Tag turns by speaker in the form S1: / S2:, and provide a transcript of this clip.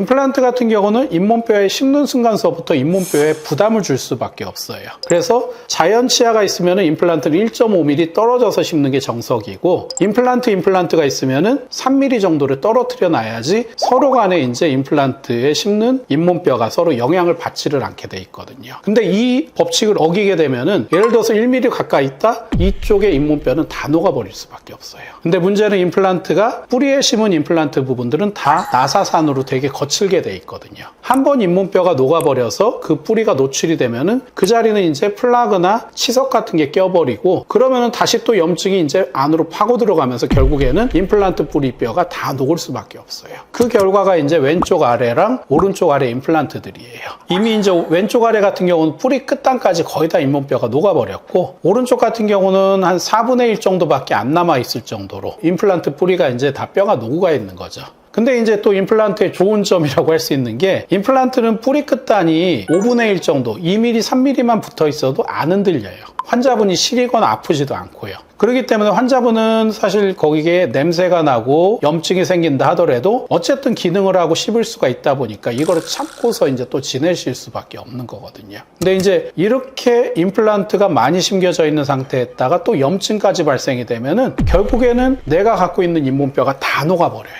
S1: 임플란트 같은 경우는 잇몸뼈에 심는 순간서부터 잇몸뼈에 부담을 줄 수밖에 없어요. 그래서 자연 치아가 있으면 임플란트를 1.5mm 떨어져서 심는 게 정석이고 임플란트 임플란트가 있으면 3mm 정도를 떨어뜨려 놔야지 서로 간에 이제 임플란트에 심는 잇몸뼈가 서로 영향을 받지를 않게 돼 있거든요. 근데 이 법칙을 어기게 되면은 예를 들어서 1mm 가까이 있다 이쪽의 잇몸뼈는 다 녹아버릴 수밖에 없어요. 근데 문제는 임플란트가 뿌리에 심은 임플란트 부분들은 다 나사산으로 되게 거칠게 돼 있거든요. 한 번 잇몸뼈가 녹아버려서 그 뿌리가 노출이 되면은 그 자리는 이제 플라그나 치석 같은 게 껴버리고 그러면은 다시 또 염증이 이제 안으로 파고 들어가면서 결국에는 임플란트 뿌리뼈가 다 녹을 수밖에 없어요. 그 결과가 이제 왼쪽 아래랑 오른쪽 아래 임플란트들이에요. 이미 이제 왼쪽 아래 같은 경우는 뿌리 끝단까지 거의 다 잇몸뼈가 녹아버렸고 오른쪽 같은 경우는 한 4분의 1 정도밖에 안 남아 있을 정도로 임플란트 뿌리가 이제 다 뼈가 녹아 있는 거죠. 근데 이제 또 임플란트의 좋은 점이라고 할 수 있는 게 임플란트는 뿌리 끝단이 5분의 1 정도, 2mm, 3mm만 붙어 있어도 안 흔들려요. 환자분이 시리거나 아프지도 않고요. 그렇기 때문에 환자분은 사실 거기에 냄새가 나고 염증이 생긴다 하더라도 어쨌든 기능을 하고 씹을 수가 있다 보니까 이거를 참고서 이제 또 지내실 수밖에 없는 거거든요. 근데 이제 이렇게 임플란트가 많이 심겨져 있는 상태에다가 또 염증까지 발생이 되면은 결국에는 내가 갖고 있는 잇몸뼈가 다 녹아버려요.